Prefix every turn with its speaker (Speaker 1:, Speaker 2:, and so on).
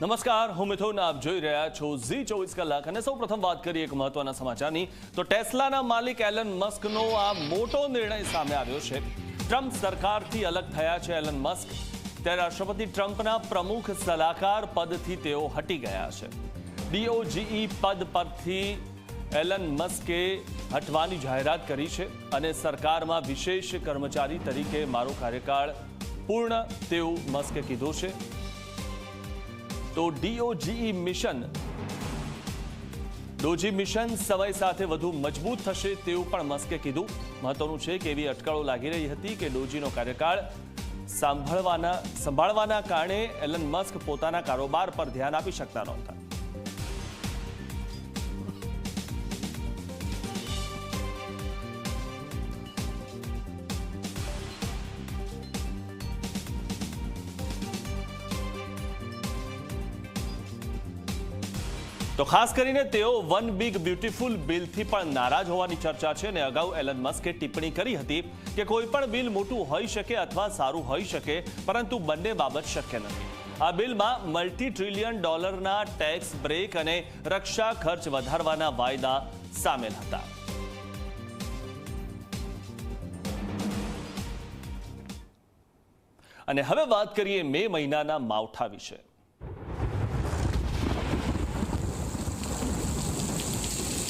Speaker 1: નમસ્કાર, હું મિથુન, આપ જોઈ રહ્યા છો ઝી ચોવીસ કલાક અને સૌ પ્રથમ વાત કરીએ એક મહત્વના સમાચારની. તો ટેસ્લાના માલિક એલન મસ્કનો આ મોટો નિર્ણય સામે આવ્યો છે. ટ્રમ્પ સરકારથી અલગ થયા છે એલન મસ્ક. ત્યારે રાષ્ટ્રપતિ ટ્રમ્પના પ્રમુખ સલાહકાર પદથી તેઓ હટી ગયા છે. ડીઓજીઈ પદ પરથી એલન મસ્કે હટવાની જાહેરાત કરી છે અને સરકારમાં વિશેષ કર્મચારી તરીકે મારો કાર્યકાળ પૂર્ણ, તેવું મસ્કે કીધું છે. તો ડીઓજીઈ મિશન. ડોજી મિશન સમય સાથે વધુ મજબૂત થશે તેવું પણ મસ્કે કીધું. મહત્વનું છે કે એવી અટકળો લાગી રહી હતી કે ડોજીનો કાર્યકાળ સાંભળવાના સંભાળવાના કારણે એલન મસ્ક પોતાના કારોબાર પર ધ્યાન આપી શકતા નહોતા. તો ખાસ કરીને તેઓ વન બિગ બ્યુટીફુલ બિલથી પણ નારાજ હોવાની ચર્ચા છે અને અગાઉ એલન મસ્કે ટિપ્પણી કરી હતી કે કોઈ પણ બિલ મોટું હોઈ શકે અથવા સારું હોઈ શકે, પરંતુ બંને બાબત શક્ય નથી. આ બિલમાં મલ્ટી ટ્રિલિયન ડોલરના ટેક્સ બ્રેક અને રક્ષા ખર્ચ વધારવાના વાયદા સામેલ હતા. અને હવે વાત કરીએ મે મહિનાના માવઠા વિશે.